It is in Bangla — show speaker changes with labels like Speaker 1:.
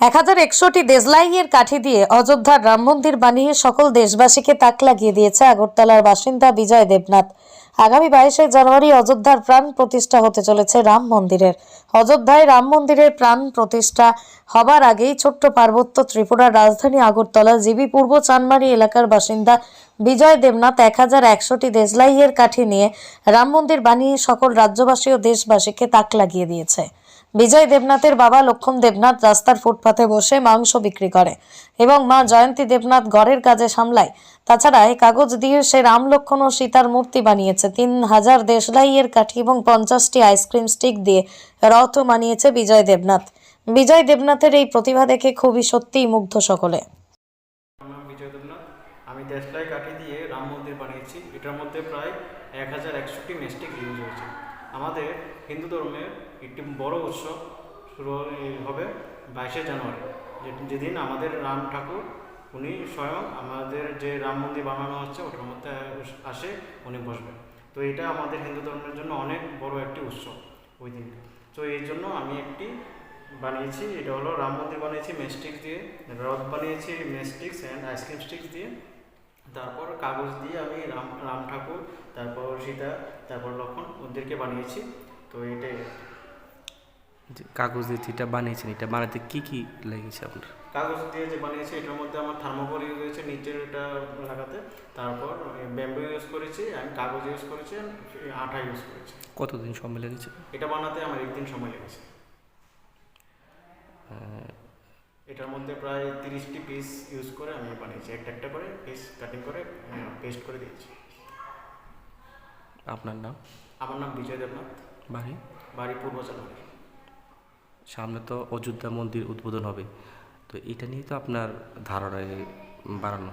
Speaker 1: এক হাজার একশোটি দেশলাইয়ের কাঠি দিয়ে অযোধ্যার রাম মন্দির বানিয়ে সকল দেশবাসীকে তাক লাগিয়ে দিয়েছে আগরতলার বাসিন্দা বিজয় দেবনাথ। আগামী বাইশে জানুয়ারি অযোধ্যার প্রাণ প্রতিষ্ঠা হতে চলেছে রাম মন্দিরের। অযোধ্যায় রাম মন্দিরের প্রাণ প্রতিষ্ঠা হবার আগেই ছোট্ট পার্বত্য ত্রিপুরার রাজধানী আগরতলা জিবি পূর্ব চানমারি এলাকার বাসিন্দা বিজয় দেবনাথ এক হাজার একশোটি দেশলাইয়ের কাঠি নিয়ে রাম মন্দির বানিয়ে সকল রাজ্যবাসী ও দেশবাসীকে তাক লাগিয়ে দিয়েছে। বিজয় দেবনাথের বাবা লক্ষণ দেবনাথ রাস্তার ফুটপাথে বসে মাংস বিক্রি করে এবং মা জয়ন্তী দেবনাথ ঘরের কাজে সামলায়। তাছাড়া এই কাগজ দিয়ে সে রাম লক্ষণ ও সীতার মূর্তি বানিয়েছে। তিন হাজার দেশলাইয়ের কাঠি এবং পঞ্চাশটি আইসক্রিম স্টিক দিয়ে রথও মানিয়েছে বিজয় দেবনাথ। বিজয় দেবনাথের এই প্রতিভা দেখে খুবই সত্যিই মুগ্ধ সকলে।
Speaker 2: আমি দেশলাই কাঠি দিয়ে রাম মন্দির বানিয়েছি। এটার মধ্যে প্রায় এক হাজার একশোটি মেস্টিক ইউজ হয়েছে আমাদের হিন্দু ধর্মের একটি বড় উৎসব শুরু হবে বাইশে জানুয়ারি। যেদিন আমাদের রাম ঠাকুর, উনি স্বয়ং আমাদের যে রাম মন্দির বানানো হচ্ছে, ওটার মধ্যে আসে, উনি বসবেন তো এটা আমাদের হিন্দু ধর্মের জন্য অনেক বড় একটি উৎসব ওই দিন। তো এই জন্য আমি একটি বানিয়েছি, এটা হলো রাম মন্দির বানিয়েছি মেস্টিক্স দিয়ে, রথ বানিয়েছি মেস্টিক্স অ্যান্ড আইসক্রিম স্টিক্স দিয়ে। তারপর কাগজ দিয়ে আমি রাম রাম ঠাকুর তারপর সীতা তারপর লক্ষণ ওদেরকে বানিয়েছি। তো এটাই
Speaker 3: কাগজ দিয়ে যেটা বানিয়েছেন এটা বানাতে কি কি লেগেছে আপনার?
Speaker 2: কাগজ দিয়ে যে বানিয়েছি এটার মধ্যে আমার থার্মোকল ইউজ হয়েছে নিচের এটা লাগাতে। তারপর ব্যাম্বু ইউজ করেছি আমি কাগজ ইউজ করেছি আঠা ইউজ করেছি।
Speaker 3: কতদিন সময় লেগেছে?
Speaker 2: এটা বানাতে আমার একদিন সময় লেগেছে। এটার মধ্যে প্রায় তিরিশটি পিস ইউজ করে আমি বানিয়েছি। একটা একটা করে পিস কাটিং করে পেস্ট করে দিয়েছি।
Speaker 3: আপনার নাম?
Speaker 2: আমার নাম বিজয় দেবনাথ।
Speaker 3: বাড়ি?
Speaker 2: বাড়ি পূর্ব
Speaker 3: সামনে তো অযোধ্যা মন্দির উদ্বোধন হবে। তো এটা নিয়ে তো আপনার ধারণায় বাড়ানো।